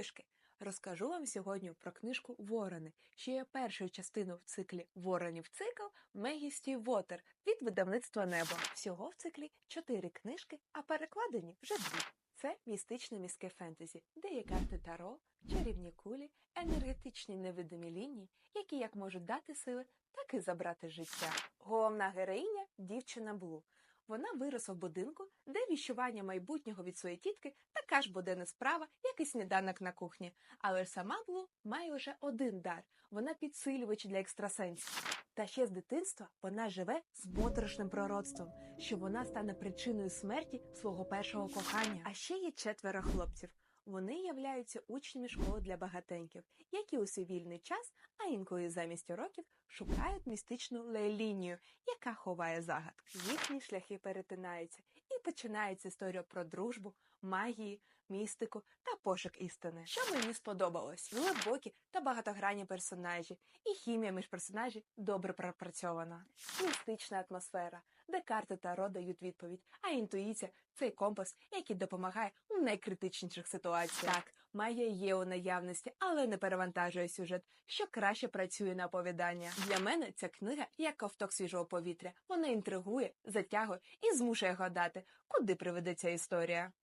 книжки. Розкажу вам сьогодні про книжку Ворони, що є першою частиною в циклі Воронів цикл Мегісті Вотер від видавництва Небо. Всього в циклі чотири книжки, а перекладені вже дві. Це містичне міське фентезі, де є карти Таро, чарівні кулі, енергетичні невидимі лінії, які як можуть дати сили, так і забрати життя. Головна героїня дівчина Блу. Вона виросла в будинку, де віщування майбутнього від своєї тітки така ж буденна справа, як і сніданок на кухні. Але сама Блу має лише один дар вона підсилювач для екстрасенсів. Та ще з дитинства вона живе з моторошним пророцтвом, що вона стане причиною смерті свого першого кохання. А ще є четверо хлопців. Вони являються учнями школи для багатеньків, які у свій вільний час, а інколи замість уроків, шукають містичну лелінію, яка ховає загадки. Їхні шляхи перетинаються, і починається історія про дружбу, магії, містику пошук істини. Що мені сподобалось? Глибокі та багатогранні персонажі, і хімія між персонажів добре пропрацьована. Містична атмосфера, де карти Таро дають відповідь, а інтуїція цей компас, який допомагає у найкритичніших ситуаціях. Так, магія є у наявності, але не перевантажує сюжет, що краще працює на оповідання. Для мене ця книга як ковток свіжого повітря. Вона інтригує, затягує і змушує гадати, куди приведе ця історія.